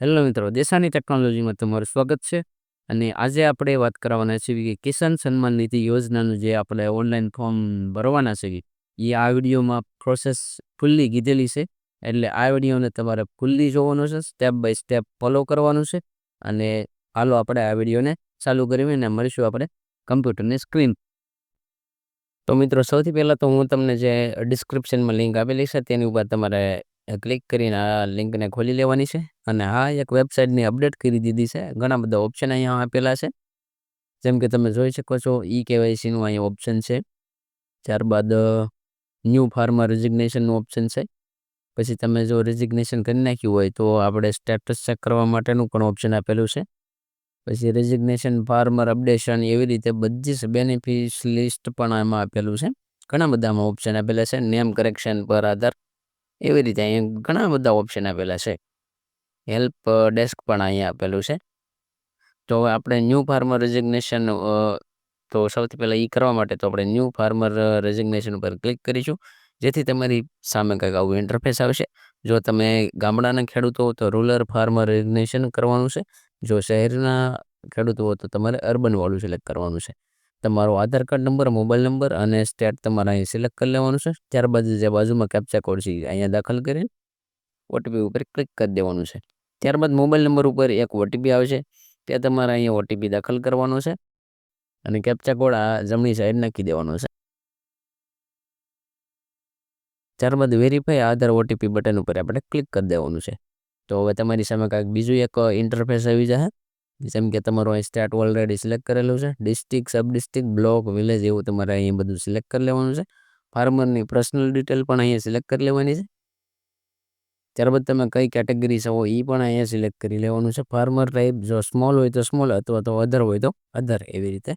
Hello મિત્રો દેશાની ટેકનોલોજીમાં તમારું સ્વાગત છે. અને આજે આપણે વાત કરવાના છીએ કે કિસાન સન્માન નિધિ યોજનાનું જે આપણે ઓનલાઈન ફોર્મ ભરવાના છે, એ આ વિડીયોમાં પ્રોસેસ ફૂલ્લી કીધેલી છે. એટલે આ વિડીયોને તમારે ફૂલ્લી જોવાનો છે, સ્ટેપ બાય સ્ટેપ ફોલો કરવાનું છે. અને હાલો આપણે આ વિડીયોને ચાલુ કરીએ અને મળીશું આપણે કમ્પ્યુટરની સ્ક્રીન તો મિત્રો, સૌથી પહેલાં તો હું તમને જે ડિસ્ક્રિપ્શનમાં લિંક આપેલી છે, તેની ઉપર તમારે ક્લિક કરીને આ લિંકને ખોલી લેવાની છે અને આ એક વેબસાઇટની અપડેટ કરી દીધી છે. ઘણા બધા ઓપ્શન અહીંયા આપેલા છે. જેમ કે તમે જોઈ શકો છો, ઈ કેવાયસીનું અહીંયા ઓપ્શન છે. ત્યારબાદ ન્યૂ ફાર્મર રેઝિગ્નેશનનું ઓપ્શન છે. પછી તમે જો રેઝિગ્નેશન કરી નાખ્યું હોય તો આપણે સ્ટેટસ ચેક કરવા માટેનું પણ ઓપ્શન આપેલું છે. પછી રેઝિગ્નેશન ફાર્મર અપડેશન એવી રીતે બધી જ બેનિફિટ લિસ્ટ પણ એમાં આપેલું છે. ઘણા બધામાં ઓપ્શન આપેલા છે. નેમ કરેક્શન પર આધાર એવી રીતે અહીંયા ઘણા બધા ઓપ્શન આપેલા છે. હેલ્પ ડેસ્ક પણ અહીંયા આપેલું છે. તો હવે આપણે ન્યૂ ફાર્મર રેઝિગ્નેશન તો સૌથી પહેલાં એ કરવા માટે તો આપણે ન્યૂ ફાર્મર રેઝિગ્નેશન ઉપર ક્લિક કરીશું. જેથી તમારી સામે કંઈક આવું ઇન્ટરફેસ આવશે. જો તમે ગામડાના ખેડૂતો તો રૂરલ ફાર્મર રેઝિગ્નેશન કરવાનું છે. જો શહેરના ખેડૂતો તો તમારે અર્બન વાળું સિલેક્ટ કરવાનું છે. તમારો Aadhaar card number, mobile number અને સ્ટેટ તમારે અહીં સિલેક્ટ કરી લેવાનું છે. ત્યારબાદ જે બાજુમાં કેપ્ચા કોડ છે અહીંયા દાખલ કરીને ઓટીપી ઉપર ક્લિક કરી દેવાનું છે. ત્યારબાદ મોબાઈલ નંબર ઉપર એક ઓટીપી આવશે. તે તમારે અહીંયા ઓટીપી દાખલ કરવાનો છે અને કેપ્ચા કોડ આ જમણી સાઈડ નાખી દેવાનો છે. ત્યારબાદ વેરીફાઈ આધાર ઓટીપી બટન ઉપર આપણે ક્લિક કરી દેવાનું છે. તો હવે તમારી સામે કાંઈક બીજું એક ઇન્ટરફેસ આવી જશે. જેમ કે તમારું અહીં સ્ટેટ ઓલરેડી સિલેક્ટ કરેલું છે. District sub district block village એવું તમારે અહીંયા બધું સિલેક્ટ કરી લેવાનું છે. ફાર્મરની પર્સનલ ડિટેલ પણ અહીંયા સિલેક્ટ કરી લેવાની છે. ત્યારબાદ તમે કઈ કેટેગરી છો એ પણ અહીંયા સિલેક્ટ કરી લેવાનું છે. ફાર્મર ટાઈપ જો સ્મોલ હોય તો સ્મોલ અથવા તો અધર હોય તો અધર એવી રીતે.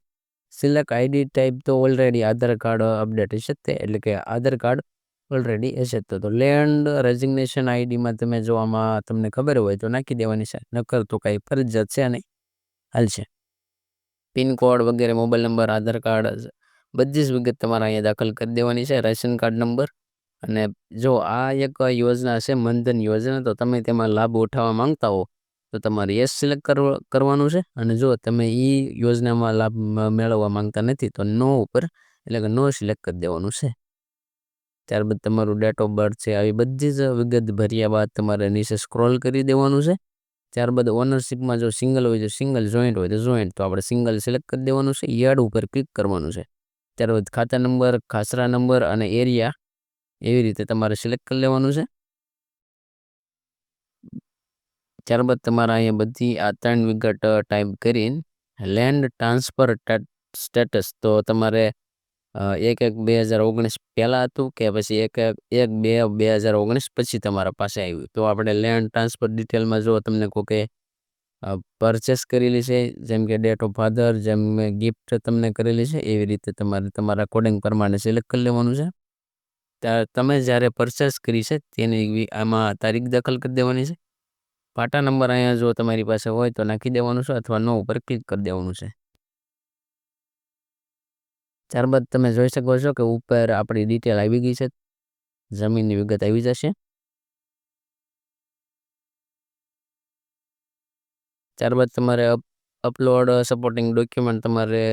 સિલેક્ટ આઈડી ટાઈપ તો ઓલરેડી આધાર કાર્ડ અપડેટ હશે તે. એટલે કે આધાર કાર્ડ ઓલરેડી હશે તો. લેન્ડ રેઝિગ્નેશન આઈડીમાં તમે જો આમાં તમને ખબર હોય તો નાખી દેવાની છે. નકર તો કાંઈ ફરજિયાત છે નહીં. હાલશે પિનકોડ વગેરે, મોબાઈલ નંબર, આધાર કાર્ડ બધી જ વિગત તમારે અહીંયા દાખલ કરી દેવાની છે. રેશન કાર્ડ નંબર અને જો આ એક યોજના છે મનધન યોજના, તો તમે તેમાં લાભ ઉઠાવવા માંગતા હો, તો તમારે યસ સિલેક્ટ કરવાનું છે. અને જો તમે એ યોજનામાં લાભ મેળવવા માંગતા નથી, તો નો ઉપર, એટલે કે નો સિલેક્ટ કરી દેવાનું છે. ત્યારબાદ તમારું ડેટ ઓફ બર્થ છે, આવી બધી જ વિગત ભર્યા બાદ તમારે નીચે સ્ક્રોલ કરી દેવાનું છે. ત્યારબાદ ઓનરશિપમાં જો સિંગલ હોય તો સિંગલ જોઈન્ટ હોય, તો જોઈન્ટ તો આપણે સિંગલ સિલેક્ટ કરી દેવાનું છે, યાર્ડ ઉપર ક્લિક કરવાનું છે. ત્યારબાદ ખાતા નંબર, ખાસરા નંબર અને એરિયા એવી રીતે તમારે સિલેક્ટ કરી લેવાનું છે. ત્યારબાદ તમારે અહીંયા બધી આ ત્રણ વિગત ટાઈપ કરીને લેન્ડ ટ્રાન્સફર સ્ટેટસ તો તમારે એક એક બે હજાર ઓગણીસ પહેલાં હતું કે પછી એક એક બે બે હજાર ઓગણીસ પછી તમારા પાસે આવ્યું. તો આપણે લેન્ડ ટ્રાન્સફર ડિટેલમાં જો તમને કોઈ કે પરચેસ કરેલી છે, જેમ કે ડેટ ઓફ ફાધર જેમ ગિફ્ટ તમને કરેલી છે, એવી રીતે તમારે તમારા કોડિંગ પ્રમાણે સિલેક્ટ કરી લેવાનું છે. તમે જ્યારે પરચેસ કરી છે, તેની આમાં તારીખ દાખલ કરી દેવાની છે. પાટા નંબર અહીંયા જો તમારી પાસે હોય તો નાખી દેવાનું છે અથવા નો ઉપર ક્લિક કરી દેવાનું છે. ત્યારબાદ તમે જોઈ શકો છો કે ઉપર આપણી ડિટેલ આવી ગઈ છે. જમીનની વિગત આવી જશે. ત્યારબાદ તમારે અપલોડ સપોર્ટિંગ ડોક્યુમેન્ટ તમારે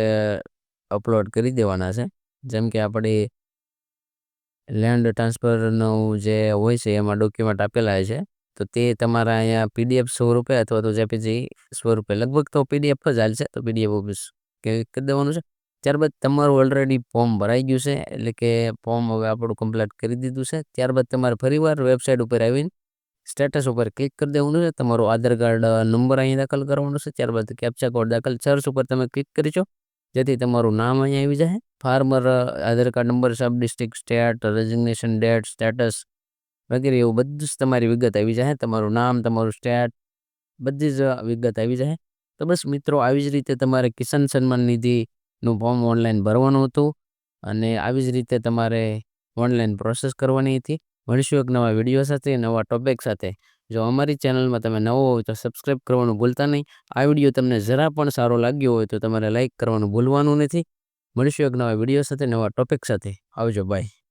અપલોડ કરી દેવાના છે. જેમ કે આપણી લેન્ડ ટ્રાન્સફરનું જે હોય છે, એમાં ડોક્યુમેન્ટ આપેલા છે. તો તે તમારા અહીંયા પીડીએફ સ્વરૂપે અથવા તો જેપીજી સ્વરૂપે. લગભગ તો પીડીએફ જ હાલશે. તો પીડીએફ ઓફિસ કરી દેવાનું છે. ત્યારબાદ તમારું ઓલરેડી ફોર્મ ભરાઈ ગયું છે, એટલે કે ફોર્મ હવે આપણું કમ્પ્લીટ કરી દીધું છે. ત્યારબાદ તમારે ફરીવાર વેબસાઇટ ઉપર આવીને સ્ટેટસ ઉપર ક્લિક કરી દેવાનું છે. તમારું આધાર કાર્ડ નંબર અહીં દાખલ કરવાનો છે. ત્યારબાદ કેપ્ચા કોડ દાખલ સર્ચ ઉપર તમે ક્લિક કરીશો જેથી તમારું નામ અહીં આવી જાય. Farmer Aadhaar card number sub district state resignation date status વગેરે એવું બધું જ તમારી વિગત આવી જાય. તમારું નામ, તમારું સ્ટેટ બધી જ વિગત આવી જાય. તો બસ મિત્રો, આવી જ રીતે તમારે કિસાન સન્માન નિધિનું ફોર્મ ઓનલાઈન ભરવાનું હતું અને આવી જ રીતે તમારે ઓનલાઈન પ્રોસેસ કરવાની હતી. મળીશું એક નવા વીડિયો સાથે, નવા ટોપિક સાથે. જો અમારી ચેનલમાં તમે નવો હોય તો સબસ્ક્રાઈબ કરવાનું ભૂલતા નહીં. આ વીડિયો તમને જરા પણ સારો લાગ્યો હોય તો તમારે લાઇક કરવાનું ભૂલવાનું નથી. મળીશું એક નવા વીડિયો સાથે, નવા ટોપિક સાથે. આવજો, બાય.